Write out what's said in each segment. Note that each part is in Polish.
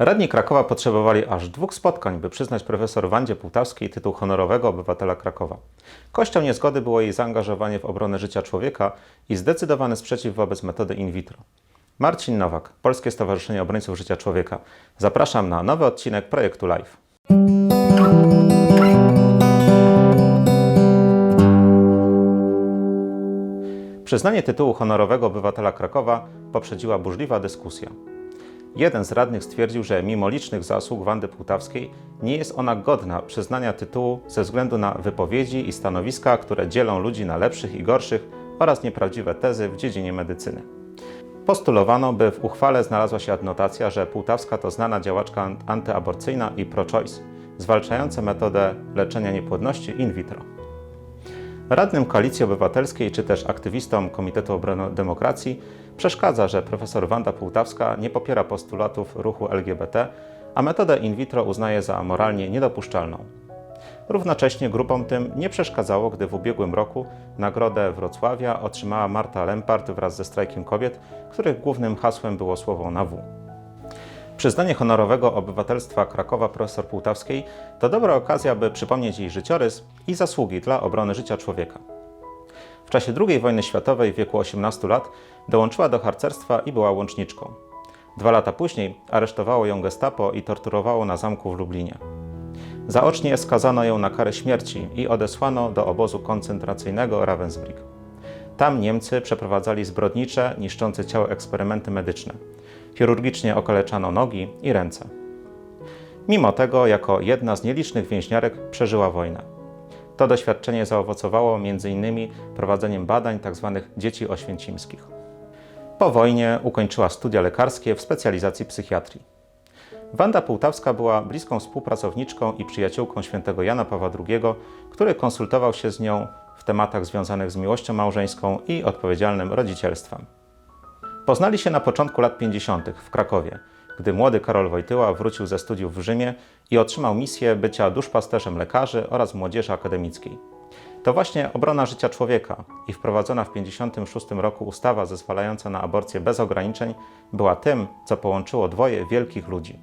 Radni Krakowa potrzebowali aż dwóch spotkań, by przyznać profesor Wandzie Półtawskiej tytuł honorowego obywatela Krakowa. Kością niezgody było jej zaangażowanie w obronę życia człowieka i zdecydowany sprzeciw wobec metody in vitro. Marcin Nowak, Polskie Stowarzyszenie Obrońców Życia Człowieka. Zapraszam na nowy odcinek projektu Live. Przyznanie tytułu honorowego obywatela Krakowa poprzedziła burzliwa dyskusja. Jeden z radnych stwierdził, że mimo licznych zasług Wandy Półtawskiej nie jest ona godna przyznania tytułu ze względu na wypowiedzi i stanowiska, które dzielą ludzi na lepszych i gorszych oraz nieprawdziwe tezy w dziedzinie medycyny. Postulowano, by w uchwale znalazła się adnotacja, że Półtawska to znana działaczka antyaborcyjna i pro-choice, zwalczająca metodę leczenia niepłodności in vitro. Radnym Koalicji Obywatelskiej czy też aktywistom Komitetu Obrony Demokracji przeszkadza, że profesor Wanda Półtawska nie popiera postulatów ruchu LGBT, a metodę in vitro uznaje za moralnie niedopuszczalną. Równocześnie grupom tym nie przeszkadzało, gdy w ubiegłym roku nagrodę Wrocławia otrzymała Marta Lempart wraz ze strajkiem kobiet, których głównym hasłem było słowo na W. Przyznanie honorowego obywatelstwa Krakowa profesor Półtawskiej to dobra okazja, by przypomnieć jej życiorys i zasługi dla obrony życia człowieka. W czasie II wojny światowej w wieku 18 lat dołączyła do harcerstwa i była łączniczką. Dwa lata później aresztowało ją gestapo i torturowało na zamku w Lublinie. Zaocznie skazano ją na karę śmierci i odesłano do obozu koncentracyjnego Ravensbrück. Tam Niemcy przeprowadzali zbrodnicze, niszczące ciało eksperymenty medyczne. Chirurgicznie okaleczano nogi i ręce. Mimo tego, jako jedna z nielicznych więźniarek, przeżyła wojnę. To doświadczenie zaowocowało m.in. prowadzeniem badań tzw. dzieci oświęcimskich. Po wojnie ukończyła studia lekarskie w specjalizacji psychiatrii. Wanda Półtawska była bliską współpracowniczką i przyjaciółką świętego Jana Pawła II, który konsultował się z nią w tematach związanych z miłością małżeńską i odpowiedzialnym rodzicielstwem. Poznali się na początku lat 50. w Krakowie, gdy młody Karol Wojtyła wrócił ze studiów w Rzymie i otrzymał misję bycia duszpasterzem lekarzy oraz młodzieży akademickiej. To właśnie obrona życia człowieka i wprowadzona w 1956 roku ustawa zezwalająca na aborcję bez ograniczeń była tym, co połączyło dwoje wielkich ludzi.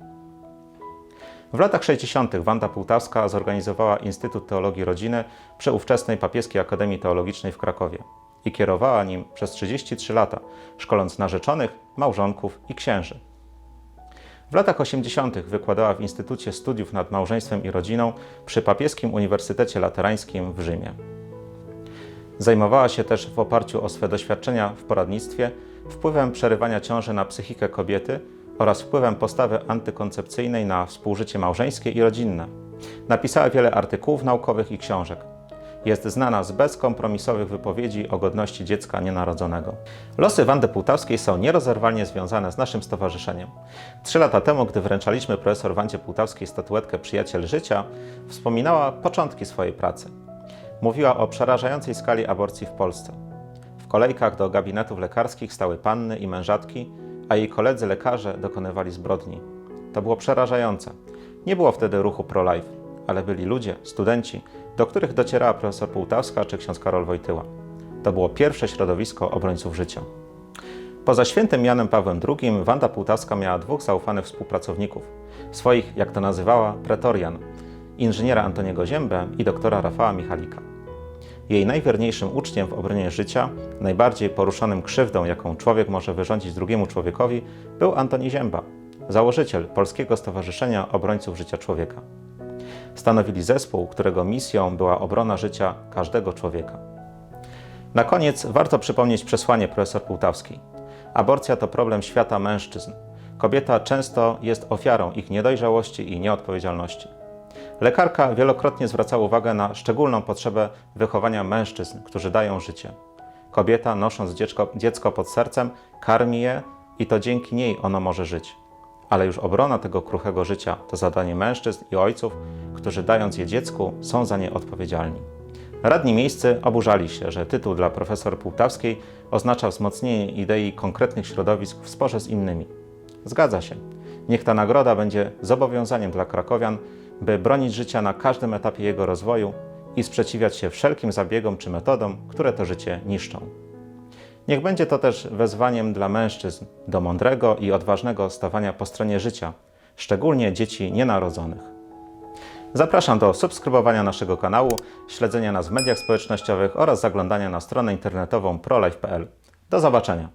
W latach 60. Wanda Półtawska zorganizowała Instytut Teologii Rodziny przy ówczesnej Papieskiej Akademii Teologicznej w Krakowie i kierowała nim przez 33 lata, szkoląc narzeczonych, małżonków i księży. W latach 80. wykładała w Instytucie Studiów nad Małżeństwem i Rodziną przy Papieskim Uniwersytecie Laterańskim w Rzymie. Zajmowała się też w oparciu o swe doświadczenia w poradnictwie wpływem przerywania ciąży na psychikę kobiety oraz wpływem postawy antykoncepcyjnej na współżycie małżeńskie i rodzinne. Napisała wiele artykułów naukowych i książek. Jest znana z bezkompromisowych wypowiedzi o godności dziecka nienarodzonego. Losy Wandy Półtawskiej są nierozerwalnie związane z naszym stowarzyszeniem. Trzy lata temu, gdy wręczaliśmy profesor Wandzie Półtawskiej statuetkę Przyjaciel Życia, wspominała początki swojej pracy. Mówiła o przerażającej skali aborcji w Polsce. W kolejkach do gabinetów lekarskich stały panny i mężatki, a jej koledzy lekarze dokonywali zbrodni. To było przerażające. Nie było wtedy ruchu pro-life, ale byli ludzie, studenci, do których docierała profesor Półtawska czy ksiądz Karol Wojtyła. To było pierwsze środowisko obrońców życia. Poza świętym Janem Pawłem II Wanda Półtawska miała dwóch zaufanych współpracowników, swoich, jak to nazywała, pretorian, inżyniera Antoniego Ziębę i doktora Rafała Michalika. Jej najwierniejszym uczniem w obronie życia, najbardziej poruszonym krzywdą, jaką człowiek może wyrządzić drugiemu człowiekowi, był Antoni Zięba, założyciel Polskiego Stowarzyszenia Obrońców Życia Człowieka. Stanowili zespół, którego misją była obrona życia każdego człowieka. Na koniec warto przypomnieć przesłanie profesor Półtawskiej. Aborcja to problem świata mężczyzn. Kobieta często jest ofiarą ich niedojrzałości i nieodpowiedzialności. Lekarka wielokrotnie zwracała uwagę na szczególną potrzebę wychowania mężczyzn, którzy dają życie. Kobieta, nosząc dziecko, dziecko pod sercem, karmi je i to dzięki niej ono może żyć. Ale już obrona tego kruchego życia to zadanie mężczyzn i ojców, którzy dając je dziecku, są za nie odpowiedzialni. Radni miejscy oburzali się, że tytuł dla profesor Półtawskiej oznacza wzmocnienie idei konkretnych środowisk w sporze z innymi. Zgadza się. Niech ta nagroda będzie zobowiązaniem dla krakowian, by bronić życia na każdym etapie jego rozwoju i sprzeciwiać się wszelkim zabiegom czy metodom, które to życie niszczą. Niech będzie to też wezwaniem dla mężczyzn do mądrego i odważnego stawania po stronie życia, szczególnie dzieci nienarodzonych. Zapraszam do subskrybowania naszego kanału, śledzenia nas w mediach społecznościowych oraz zaglądania na stronę internetową prolife.pl. Do zobaczenia.